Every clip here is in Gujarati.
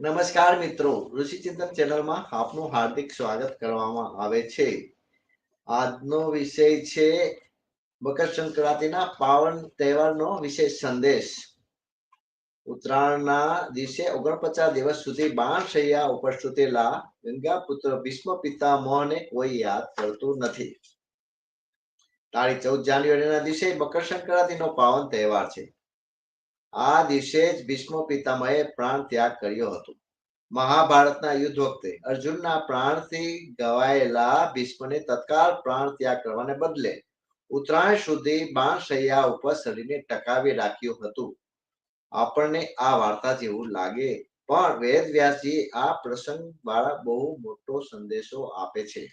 નમસ્કાર મિત્રો. ઋષિ ચિંતન ચેનલમાં આપનું હાર્દિક સ્વાગત કરવામાં આવે છે. આજનો વિષય છે મકર સંક્રાંતિના પાવન તહેવારનો વિશેષ સંદેશ. ઉત્તરાયણના દિવસે ઓગણપચાસ દિવસ સુધી બાણ શૈયા ઉપર સુતેલા ગંગા પુત્ર ભીષ્મ પિતામહને કોઈ યાદ કરતું નથી. તારીખ ચૌદ જાન્યુઆરીના દિવસે મકર સંક્રાંતિનો પાવન તહેવાર છે. આ દિવસે જ ભીષ્મ પિતામહે પ્રાણ ત્યાગ કર્યો હતો. મહાભારતના યુદ્ધ વખતે અર્જુનના પ્રાણથી ગવાયેલા ભીષ્મને તત્કાળ પ્રાણ ત્યાગ કરવાને બદલે ઉત્તરાયણ સુધી બાણ શૈયા ઉપર શરીરને ટકાવી રાખ્યું હતું. આપણને આ વાર્તા જેવું લાગે, પણ વેદ વ્યાસજી આ પ્રસંગ દ્વારા બહુ મોટો સંદેશો આપે છે.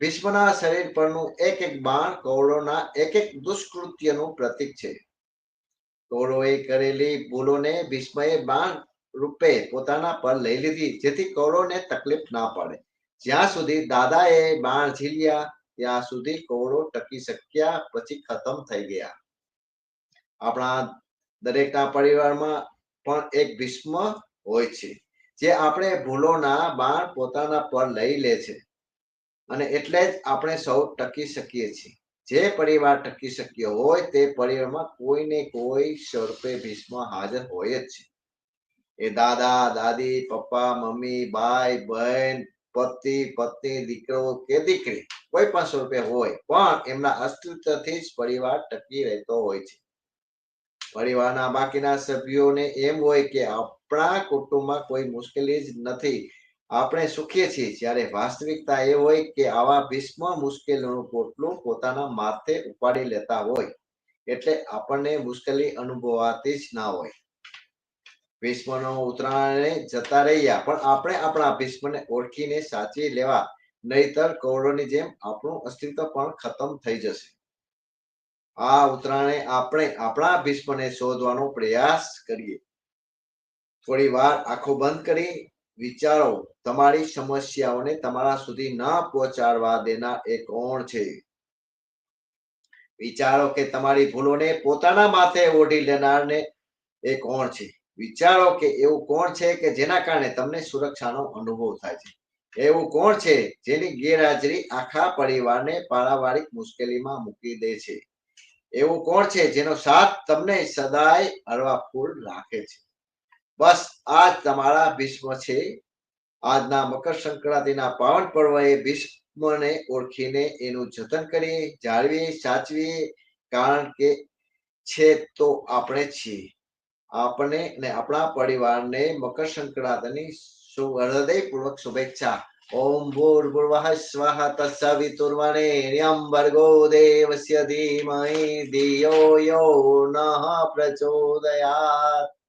ભીષ્મના શરીર પરનું એક એક બાણ કૌરવના એક એક દુષ્કૃત્યનું પ્રતીક છે. કૌરવોએ કરેલી ભૂલોને ભીષ્મએ બાણ રૂપે પોતાના પર લઈ લીધી, જેથી કૌરવને તકલીફ ના પડે. જ્યાં સુધી દાદાએ બાણ ઝીલ્યા ત્યાં સુધી કૌરવ ટકી શક્યા પછી ખતમ થઈ ગયા. આપણા દરેકના પરિવારમાં પણ એક ભીષ્મ હોય છે, જે આપણે ભૂલોના બાણ પોતાના પર લઈ લે છે. અને એટલે જ આપણે સૌ ટકી શકીએ છીએ. જે પરિવાર ટકી શક્યો હોય તે પરિવારમાં કોઈને કોઈ સ્વરૂપે ભીષ્મ હાજર હોય જ છે. એ દાદા, દાદી, પપ્પા, મમ્મી ભાઈ બહેન, પતિ, પત્ની, દીકરો કે દીકરી કોઈ પણ સ્વરૂપે હોય પણ એમના અસ્તિત્વથી જ પરિવાર ટકી રહેતો હોય છે. પરિવારના બાકીના સભ્યોને એમ હોય કે આપણા કુટુંબમાં કોઈ મુશ્કેલી જ નથી આપણે સુખીએ છીએ. જ્યારે વાસ્તવિકતા એ હોય કે આવા ભીષ્મ મુશ્કેલીનું પોટલું પોતાના માથે ઉપાડી લેતા હોય, એટલે આપણને મુશ્કેલી અનુભવાતી જ ના હોય. ભીષ્મનો ઉત્તરાયણે જતા રહ્યા, પણ આપણે આપણા ભીષ્મને ઓળખીને સાચી લેવા, નહીતર કૌરવની જેમ આપણું અસ્તિત્વ પણ ખતમ થઈ જશે. આ ઉત્તરાયણે આપણે આપણા ભીષ્મને શોધવાનો પ્રયાસ કરીએ. થોડી વાર આંખો બંધ કરી વિચારો, તમારી સમસ્યાઓને તમારા સુધી ન પહોંચાડવા દેનાર એ કોણ છે. વિચારો કે તમારી ભૂલોને પોતાના માથે ઓઢી લેનારને એ કોણ છે. વિચારો કે એવું કોણ છે કે જેના કારણે તમને સુરક્ષાનો અનુભવ થાય છે. એવું કોણ છે જેની ગેરહાજરી આખા પરિવારને પારિવારિક મુશ્કેલીમાં મૂકી દે છે? એવું કોણ છે જેનો સાથ તમને સદાય હળવા ફૂલ રાખે છે? બસ આ તમારા ભીષ્મ છે. આજના મકર સંક્રાંતિના પાવન પર્વએ ભીષ્મને ઓળખીને એનું જતન કરીએ, જાળવીએ, સાચવીએ. કારણ કે છે તો આપણે છીએ. આપણે ને આપણા પરિવારને મકર સંક્રાંતિની હૃદયપૂર્વક શુભેચ્છા. ઓમ ભૂર્ભુવઃ સ્વઃ તત્સવિતુર્વરેણ્યં ભર્ગો દેવસ્ય ધીમહિ. ધિયો યો નઃ પ્રચોદયાત